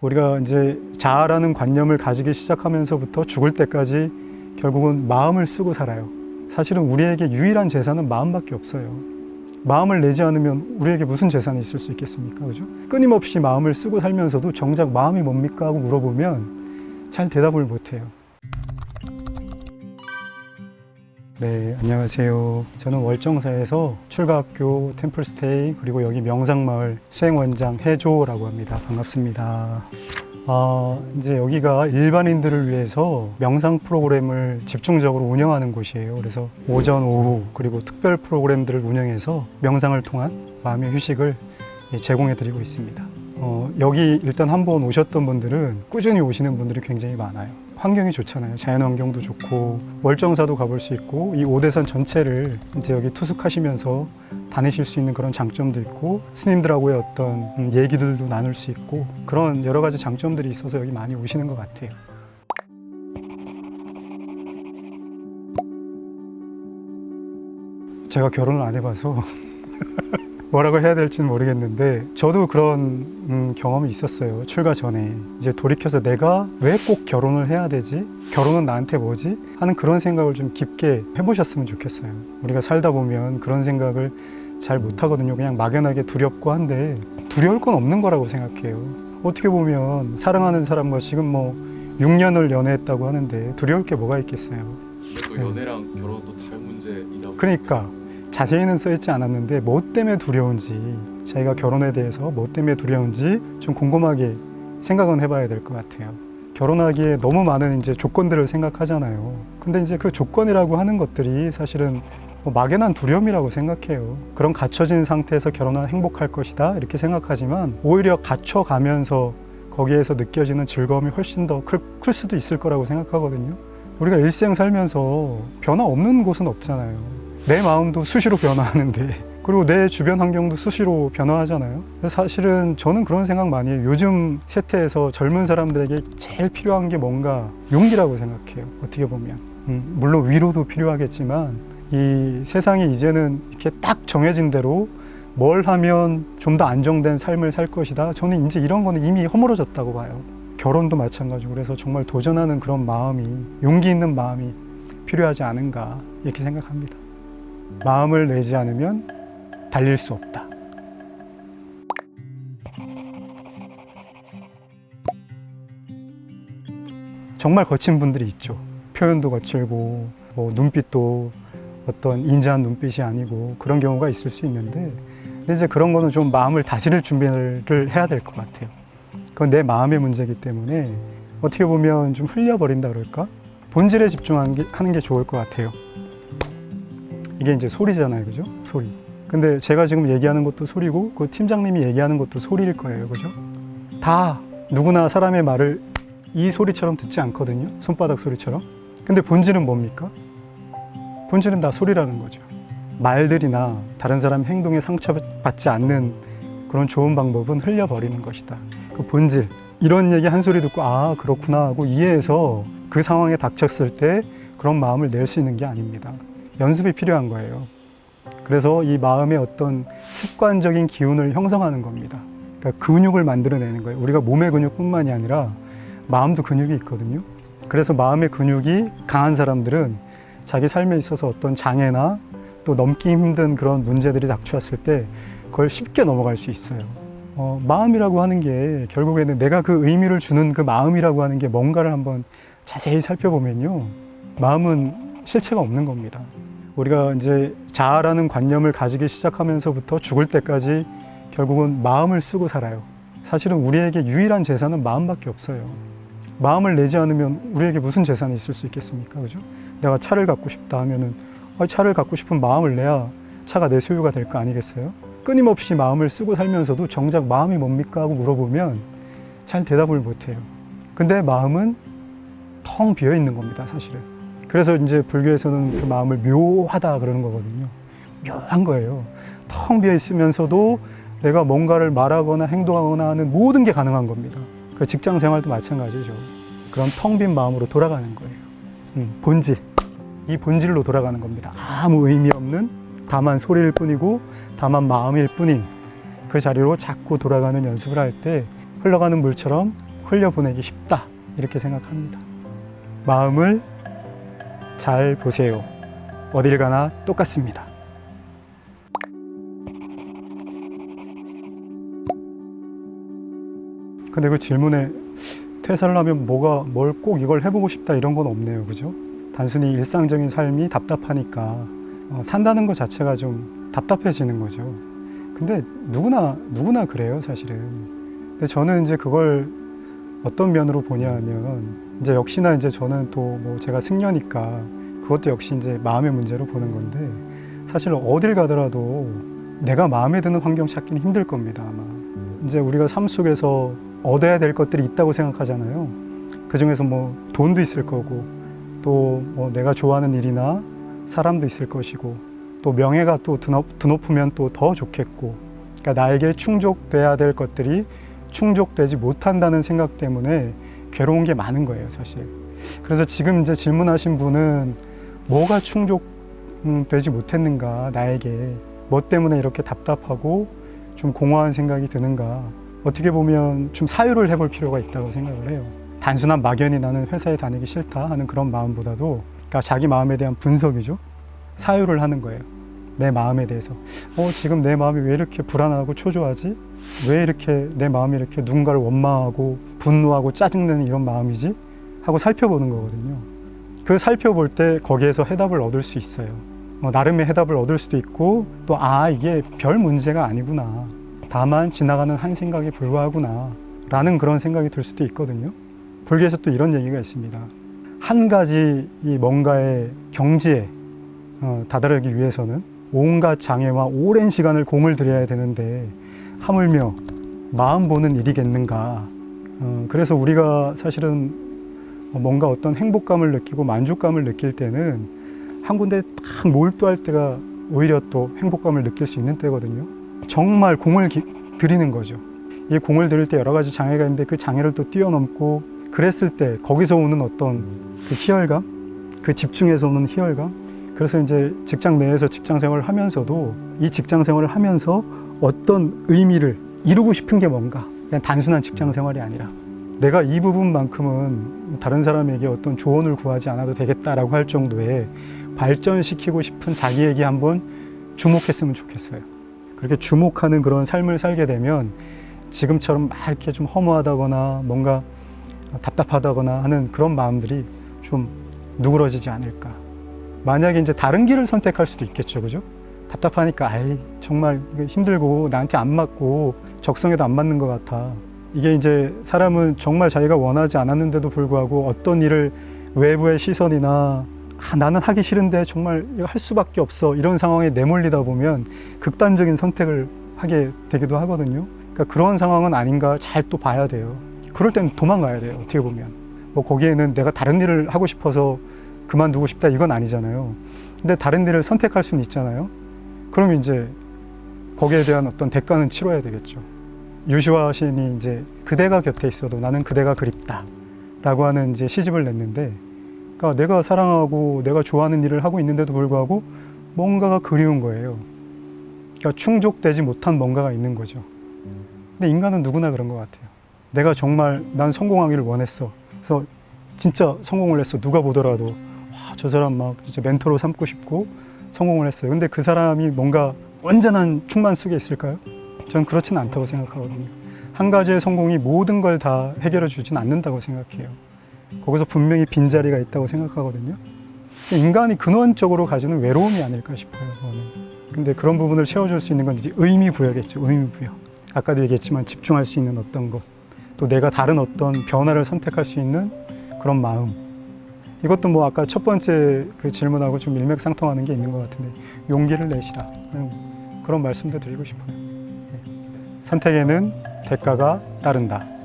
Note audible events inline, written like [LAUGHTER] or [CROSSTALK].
우리가 이제 자아라는 관념을 가지기 시작하면서부터 죽을 때까지 결국은 마음을 쓰고 살아요. 사실은 우리에게 유일한 재산은 마음밖에 없어요. 마음을 내지 않으면 우리에게 무슨 재산이 있을 수 있겠습니까? 그죠? 끊임없이 마음을 쓰고 살면서도 정작 마음이 뭡니까? 하고 물어보면 잘 대답을 못 해요. 네, 안녕하세요. 저는 월정사에서 출가학교 템플스테이 그리고 여기 명상마을 수행원장 해조라고 합니다. 반갑습니다. 아, 이제 여기가 일반인들을 위해서 명상 프로그램을 집중적으로 운영하는 곳이에요. 그래서 오전, 오후 그리고 특별 프로그램들을 운영해서 명상을 통한 마음의 휴식을 예, 제공해 드리고 있습니다. 어, 여기 일단 한번 오셨던 분들은 꾸준히 오시는 분들이 굉장히 많아요. 환경이 좋잖아요. 자연 환경도 좋고 월정사도 가볼 수 있고 이 오대산 전체를 이제 여기 투숙하시면서 다니실 수 있는 그런 장점도 있고 스님들하고의 어떤 음, 얘기들도 나눌 수 있고 그런 여러 가지 장점들이 있어서 여기 많이 오시는 것 같아요. 제가 결혼을 안 해봐서 [LAUGHS] 뭐라고 해야 될지는 모르겠는데 저도 그런 음, 경험이 있었어요. 출가 전에 이제 돌이켜서 내가 왜 꼭 결혼을 해야 되지? 결혼은 나한테 뭐지? 하는 그런 생각을 좀 깊게 해보셨으면 좋겠어요. 우리가 살다 보면 그런 생각을 잘 못하거든요. 그냥 막연하게 두렵고 한데 두려울 건 없는 거라고 생각해요. 어떻게 보면 사랑하는 사람과 지금 뭐 6년을 연애했다고 하는데 두려울 게 뭐가 있겠어요. 또 네. 연애랑 결혼은 또 다른 문제이다 보니 그러니까 자세히는 써있지 않았는데 뭐 때문에 두려운지 자기가 결혼에 대해서 뭐 때문에 두려운지 좀 곰곰하게 생각은 해봐야 될 것 같아요. 결혼하기에 너무 많은 이제 조건들을 생각하잖아요. 근데 이제 그 조건이라고 하는 것들이 사실은 뭐 막연한 두려움이라고 생각해요. 그런 갖춰진 상태에서 결혼하면 행복할 것이다 이렇게 생각하지만 오히려 갖춰가면서 거기에서 느껴지는 즐거움이 훨씬 더클 수도 있을 거라고 생각하거든요. 우리가 일생 살면서 변화 없는 곳은 없잖아요. 내 마음도 수시로 변화하는데 [LAUGHS] 그리고 내 주변 환경도 수시로 변화하잖아요. 사실은 저는 그런 생각 많이 해요. 요즘 세태에서 젊은 사람들에게 제일 필요한 게 뭔가 용기라고 생각해요. 어떻게 보면. 음, 물론 위로도 필요하겠지만 이 세상이 이제는 이렇게 딱 정해진 대로 뭘 하면 좀 더 안정된 삶을 살 것이다. 저는 이제 이런 거는 이미 허물어졌다고 봐요. 결혼도 마찬가지고 그래서 정말 도전하는 그런 마음이 용기 있는 마음이 필요하지 않은가 이렇게 생각합니다. 마음을 내지 않으면 달릴 수 없다. 정말 거친 분들이 있죠. 표현도 거칠고 뭐 눈빛도 어떤 인자한 눈빛이 아니고 그런 경우가 있을 수 있는데 근데 이제 그런 거는 좀 마음을 다스릴 준비를 해야 될 것 같아요. 그건 내 마음의 문제이기 때문에 어떻게 보면 좀 흘려버린다 그럴까? 본질에 집중하는 게, 하는 게 좋을 것 같아요. 이게 이제 소리잖아요, 그죠? 소리. 근데 제가 지금 얘기하는 것도 소리고, 그 팀장님이 얘기하는 것도 소리일 거예요, 그죠? 다 누구나 사람의 말을 이 소리처럼 듣지 않거든요, 손바닥 소리처럼. 근데 본질은 뭡니까? 본질은 다 소리라는 거죠. 말들이나 다른 사람 행동에 상처받지 않는 그런 좋은 방법은 흘려버리는 것이다. 그 본질. 이런 얘기 한 소리 듣고, 아, 그렇구나 하고 이해해서 그 상황에 닥쳤을 때 그런 마음을 낼 수 있는 게 아닙니다. 연습이 필요한 거예요. 그래서 이 마음의 어떤 습관적인 기운을 형성하는 겁니다. 그러니까 근육을 만들어내는 거예요. 우리가 몸의 근육뿐만이 아니라 마음도 근육이 있거든요. 그래서 마음의 근육이 강한 사람들은 자기 삶에 있어서 어떤 장애나 또 넘기 힘든 그런 문제들이 닥쳐왔을 때 그걸 쉽게 넘어갈 수 있어요. 어, 마음이라고 하는 게 결국에는 내가 그 의미를 주는 그 마음이라고 하는 게 뭔가를 한번 자세히 살펴보면요. 마음은 실체가 없는 겁니다. 우리가 이제 자아라는 관념을 가지기 시작하면서부터 죽을 때까지 결국은 마음을 쓰고 살아요. 사실은 우리에게 유일한 재산은 마음밖에 없어요. 마음을 내지 않으면 우리에게 무슨 재산이 있을 수 있겠습니까? 그죠? 내가 차를 갖고 싶다 하면은 아, 차를 갖고 싶은 마음을 내야 차가 내 소유가 될 거 아니겠어요? 끊임없이 마음을 쓰고 살면서도 정작 마음이 뭡니까 하고 물어보면 잘 대답을 못 해요. 근데 마음은 텅 비어 있는 겁니다, 사실은. 그래서 이제 불교에서는 그 마음을 묘하다 그러는 거거든요. 묘한 거예요. 텅 비어 있으면서도 내가 뭔가를 말하거나 행동하거나 하는 모든 게 가능한 겁니다. 그 직장 생활도 마찬가지죠. 그런 텅 빈 마음으로 돌아가는 거예요. 음, 본질. 이 본질로 돌아가는 겁니다. 아무 의미 없는 다만 소리일 뿐이고 다만 마음일 뿐인 그 자리로 자꾸 돌아가는 연습을 할 때 흘러가는 물처럼 흘려보내기 쉽다 이렇게 생각합니다. 마음을 잘 보세요. 어딜 가나 똑같습니다. 근데 그 질문에 퇴사를 하면 뭐가 뭘 꼭 이걸 해보고 싶다 이런 건 없네요, 그죠? 단순히 일상적인 삶이 답답하니까 어, 산다는 것 자체가 좀 답답해지는 거죠. 근데 누구나 누구나 그래요, 사실은. 근데 저는 이제 그걸 어떤 면으로 보냐면 이제 역시나 이제 저는 또 뭐 제가 승려니까 그것도 역시 이제 마음의 문제로 보는 건데 사실 어딜 가더라도 내가 마음에 드는 환경 찾기는 힘들 겁니다, 아마. 이제 우리가 삶 속에서 얻어야 될 것들이 있다고 생각하잖아요. 그 중에서 뭐 돈도 있을 거고 또 뭐 내가 좋아하는 일이나 사람도 있을 것이고 또 명예가 또 드높, 드높으면 또 더 좋겠고 그러니까 나에게 충족돼야 될 것들이 충족되지 못한다는 생각 때문에 괴로운 게 많은 거예요, 사실. 그래서 지금 이제 질문하신 분은 뭐가 충족되지 못했는가, 나에게. 뭐 때문에 이렇게 답답하고 좀 공허한 생각이 드는가. 어떻게 보면 좀 사유를 해볼 필요가 있다고 생각을 해요. 단순한 막연히 나는 회사에 다니기 싫다 하는 그런 마음보다도 그러니까 자기 마음에 대한 분석이죠. 사유를 하는 거예요. 내 마음에 대해서. 어, 지금 내 마음이 왜 이렇게 불안하고 초조하지? 왜 이렇게 내 마음이 이렇게 누군가를 원망하고 분노하고 짜증내는 이런 마음이지? 하고 살펴보는 거거든요. 그 살펴볼 때 거기에서 해답을 얻을 수 있어요. 어, 나름의 해답을 얻을 수도 있고 또 아, 이게 별 문제가 아니구나. 다만 지나가는 한 생각에 불과하구나. 라는 그런 생각이 들 수도 있거든요. 불교에서 또 이런 얘기가 있습니다. 한 가지 이 뭔가의 경지에 어, 다다르기 위해서는 온갖 장애와 오랜 시간을 공을 들여야 되는데 하물며 마음 보는 일이겠는가. 어, 그래서 우리가 사실은 뭔가 어떤 행복감을 느끼고 만족감을 느낄 때는 한 군데 딱 몰두할 때가 오히려 또 행복감을 느낄 수 있는 때거든요. 정말 공을 기- 들이는 거죠. 이 공을 들일 때 여러 가지 장애가 있는데 그 장애를 또 뛰어넘고 그랬을 때 거기서 오는 어떤 그 희열감, 그 집중해서 오는 희열감. 그래서 이제 직장 내에서 직장 생활을 하면서도 이 직장 생활을 하면서 어떤 의미를 이루고 싶은 게 뭔가 그냥 단순한 직장 생활이 아니라 내가 이 부분만큼은 다른 사람에게 어떤 조언을 구하지 않아도 되겠다라고 할 정도의 발전시키고 싶은 자기에게 한번 주목했으면 좋겠어요. 그렇게 주목하는 그런 삶을 살게 되면 지금처럼 막 이렇게 좀 허무하다거나 뭔가 답답하다거나 하는 그런 마음들이 좀 누그러지지 않을까. 만약에 이제 다른 길을 선택할 수도 있겠죠, 그죠? 답답하니까 아이 정말 힘들고 나한테 안 맞고 적성에도 안 맞는 것 같아. 이게 이제 사람은 정말 자기가 원하지 않았는데도 불구하고 어떤 일을 외부의 시선이나 아, 나는 하기 싫은데 정말 할 수밖에 없어 이런 상황에 내몰리다 보면 극단적인 선택을 하게 되기도 하거든요. 그러니까 그런 상황은 아닌가 잘 또 봐야 돼요. 그럴 때는 도망가야 돼요. 어떻게 보면 뭐 거기에는 내가 다른 일을 하고 싶어서 그만두고 싶다 이건 아니잖아요. 근데 다른 일을 선택할 수는 있잖아요. 그러면 이제 거기에 대한 어떤 대가는 치러야 되겠죠. 유시화 시인이 이제 그대가 곁에 있어도 나는 그대가 그립다라고 하는 이제 시집을 냈는데, 그러니까 내가 사랑하고 내가 좋아하는 일을 하고 있는데도 불구하고 뭔가가 그리운 거예요. 그러니까 충족되지 못한 뭔가가 있는 거죠. 근데 인간은 누구나 그런 것 같아요. 내가 정말 난 성공하기를 원했어. 그래서 진짜 성공을 했어. 누가 보더라도 와, 저 사람 막 진짜 멘토로 삼고 싶고 성공을 했어요. 근데 그 사람이 뭔가 완전한 충만 속에 있을까요? 전 그렇지는 않다고 생각하거든요. 한 가지의 성공이 모든 걸 다 해결해 주진 않는다고 생각해요. 거기서 분명히 빈자리가 있다고 생각하거든요. 인간이 근원적으로 가지는 외로움이 아닐까 싶어요. 저는. 근데 그런 부분을 채워줄 수 있는 건 이제 의미 부여겠죠. 의미 부여. 아까도 얘기했지만 집중할 수 있는 어떤 것, 또 내가 다른 어떤 변화를 선택할 수 있는 그런 마음. 이것도 뭐 아까 첫 번째 그 질문하고 좀 일맥상통하는 게 있는 것 같은데 용기를 내시라 음, 그런 말씀도 드리고 싶어요. 예. 선택에는 대가가 따른다.